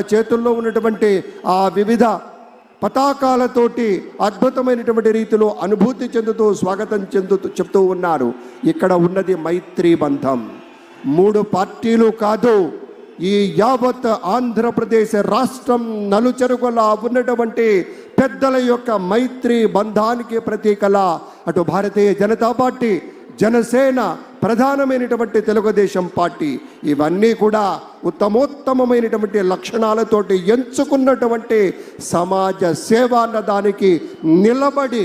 చేతుల్లో ఉన్నటువంటి ఆ వివిధ పతాకాలతోటి అద్భుతమైనటువంటి రీతిలో అనుభూతి చెందుతూ స్వాగతం చెందుతూ చెప్తూ ఉన్నారు. ఇక్కడ ఉన్నది మైత్రి బంధం. మూడు పార్టీలు కాదు ఈ యావత్ ఆంధ్రప్రదేశ్ రాష్ట్రం నలుచెరుగులా ఉన్నటువంటి పెద్దల యొక్క మైత్రి బంధానికి ప్రతీకల. అటు భారతీయ జనతా పార్టీ జనసేన ప్రధానమైనటువంటి తెలుగుదేశం పార్టీ. ఇవన్నీ కూడా ఉత్తమోత్తమమైనటువంటి లక్షణాలతోటి ఎంచుకున్నటువంటి సమాజ సేవ అన్న దానికి నిలబడి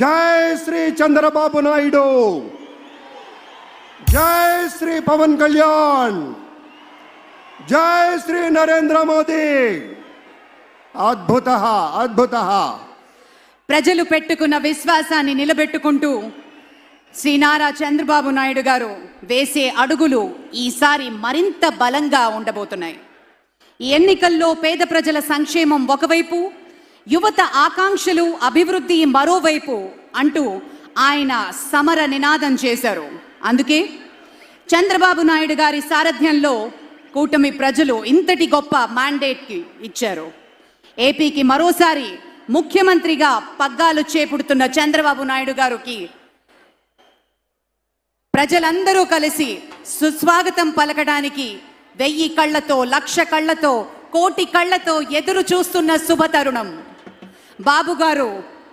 జై శ్రీ చంద్రబాబు నాయుడు. జై శ్రీ పవన్ కళ్యాణ్. జై శ్రీ నరేంద్ర మోదీ. అద్భుత అద్భుత. ప్రజలు పెట్టుకున్న విశ్వాసాన్ని నిలబెట్టుకుంటూ శ్రీ నారా చంద్రబాబు నాయుడు గారు వేసే అడుగులు ఈసారి మరింత బలంగా ఉండబోతున్నాయి. ఈ ఎన్నికల్లో పేద ప్రజల సంక్షేమం ఒకవైపు యువత ఆకాంక్షలు అభివృద్ధి మరోవైపు అంటూ ఆయన సమర నినాదం చేశారు. అందుకే చంద్రబాబు నాయుడు గారి సారథ్యంలో కూటమి ప్రజలు ఇంతటి గొప్ప మ్యాండేట్కి ఇచ్చారు. ఏపీకి మరోసారి ముఖ్యమంత్రిగా పగ్గాలు చేపుడుతున్న చంద్రబాబు నాయుడు గారికి ప్రజలందరూ కలిసి సుస్వాగతం పలకడానికి వెయ్యి కళ్ళతో లక్ష కళ్ళతో కోటి కళ్ళతో ఎదురు చూస్తున్న శుభతరుణం బాబు గారు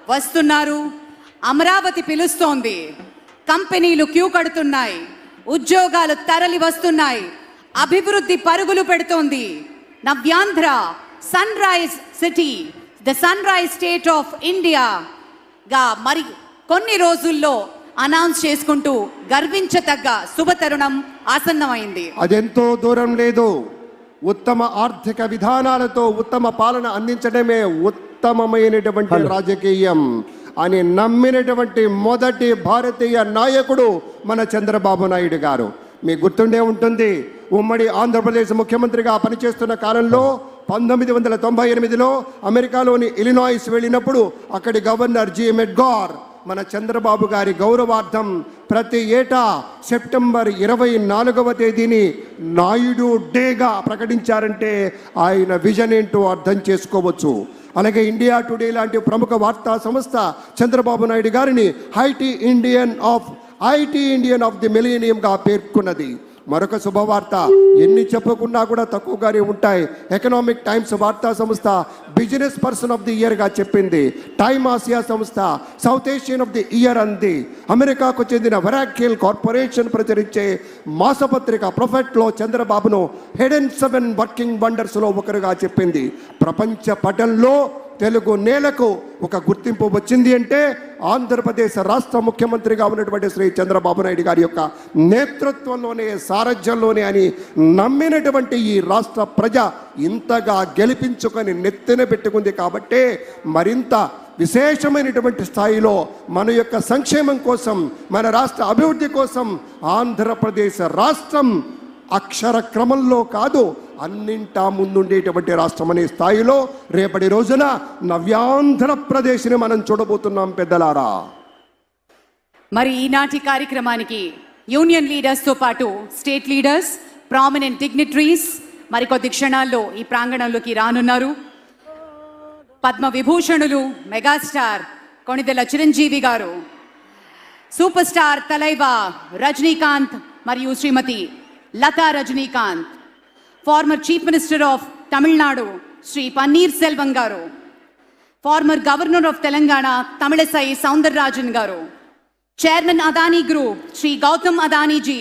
వస్తున్నారు. అమరావతి పిలుస్తోంది. కంపెనీలు క్యూ కడుతున్నాయి. ఉద్యోగాలు తరలి వస్తున్నాయి. అభివృద్ధి పరుగులు పెడుతోంది. Navyandhra sunrise city the sunrise state of ఇండియాగా మరి కొన్ని రోజుల్లో అనౌన్స్ చేసుకుంటూ గర్వించతగ్గ శుభతరుణం ఆసన్నమైంది. అదెంతో దూరం లేదు. ఉత్తమ ఆర్థిక విధానాలతో ఉత్తమ పాలన అందించడమే ఉత్తమమైనటువంటి రాజకీయం అని నమ్మినటువంటి మొదటి భారతీయ నాయకుడు మన చంద్రబాబు నాయుడు గారు. మీకు గుర్తుండే ఉంటుంది ఉమ్మడి ఆంధ్రప్రదేశ్ ముఖ్యమంత్రిగా పనిచేస్తున్న కాలంలో పంతొమ్మిది వందల తొంభై ఎనిమిదిలో అమెరికాలోని ఇలినాయిస్ వెళ్ళినప్పుడు అక్కడి గవర్నర్ జి. మెడ్గార్ మన చంద్రబాబు గారి గౌరవార్థం ప్రతి ఏటా సెప్టెంబర్ ఇరవై నాలుగవ తేదీని నాయుడు డేగా ప్రకటించారంటే ఆయన విజన్ ఏంటో అర్థం చేసుకోవచ్చు. అలాగే ఇండియా టుడే లాంటి ప్రముఖ వార్తా సంస్థ చంద్రబాబు నాయుడు గారిని high tea Indian of IT Indian of the మిలీనియంగా పేర్కొన్నది. మరొక శుభవార్త. ఎన్ని చెప్పుకున్నా కూడా తక్కువగానే ఉంటాయి. ఎకనామిక్ టైమ్స్ వార్తా సంస్థ బిజినెస్ పర్సన్ ఆఫ్ ది ఇయర్గా చెప్పింది. టైమ్ ఆసియా సంస్థ South Asian of the year అంది. అమెరికాకు చెందిన వరాక్కిల్ కార్పొరేషన్ ప్రచురించే మాసపత్రిక ప్రొఫెట్లో చంద్రబాబును హెడ్ అండ్ సెవెన్ వర్కింగ్ వండర్స్లో ఒకరుగా చెప్పింది. ప్రపంచ పటంలో తెలుగు నేలకు ఒక గుర్తింపు వచ్చింది అంటే ఆంధ్రప్రదేశ్ రాష్ట్ర ముఖ్యమంత్రిగా ఉన్నటువంటి శ్రీ చంద్రబాబు నాయుడు గారి యొక్క నేతృత్వంలోనే సారథ్యంలోనే అని నమ్మినటువంటి ఈ రాష్ట్ర ప్రజ ఇంతగా గెలిపించుకొని నెత్తిన పెట్టుకుంది కాబట్టే మరింత విశేషమైనటువంటి స్థాయిలో మన యొక్క సంక్షేమం కోసం మన రాష్ట్ర అభివృద్ధి కోసం ఆంధ్రప్రదేశ్ రాష్ట్రం అక్షర క్రమంలో కాదు అన్నింటా ముందుండేటువంటి రాష్ట్రం అనే స్థాయిలో రేపటి రోజున నవ్యాంధ్రప్రదేశ్ని మనం చూడబోతున్నాం పెద్దలారా. మరి ఈనాటి కార్యక్రమానికి యూనియన్ లీడర్స్తో పాటు స్టేట్ లీడర్స్ ప్రామినెంట్ డిగ్నిటరీస్ మరికొద్ది క్షణాల్లో ఈ ప్రాంగణంలోకి రానున్నారు. పద్మ విభూషణులు megastar Konidela Chiranjeevi garu super star Thalaiva Rajinikanth మరియు Shrimati Latha Rajinikanth. Former chief minister of Tamil Nadu Shri Panneer Selvam garu former governor of Telangana Tamilisai Soundararajan garu chairman Adani group Shri Gautam అదానీజీ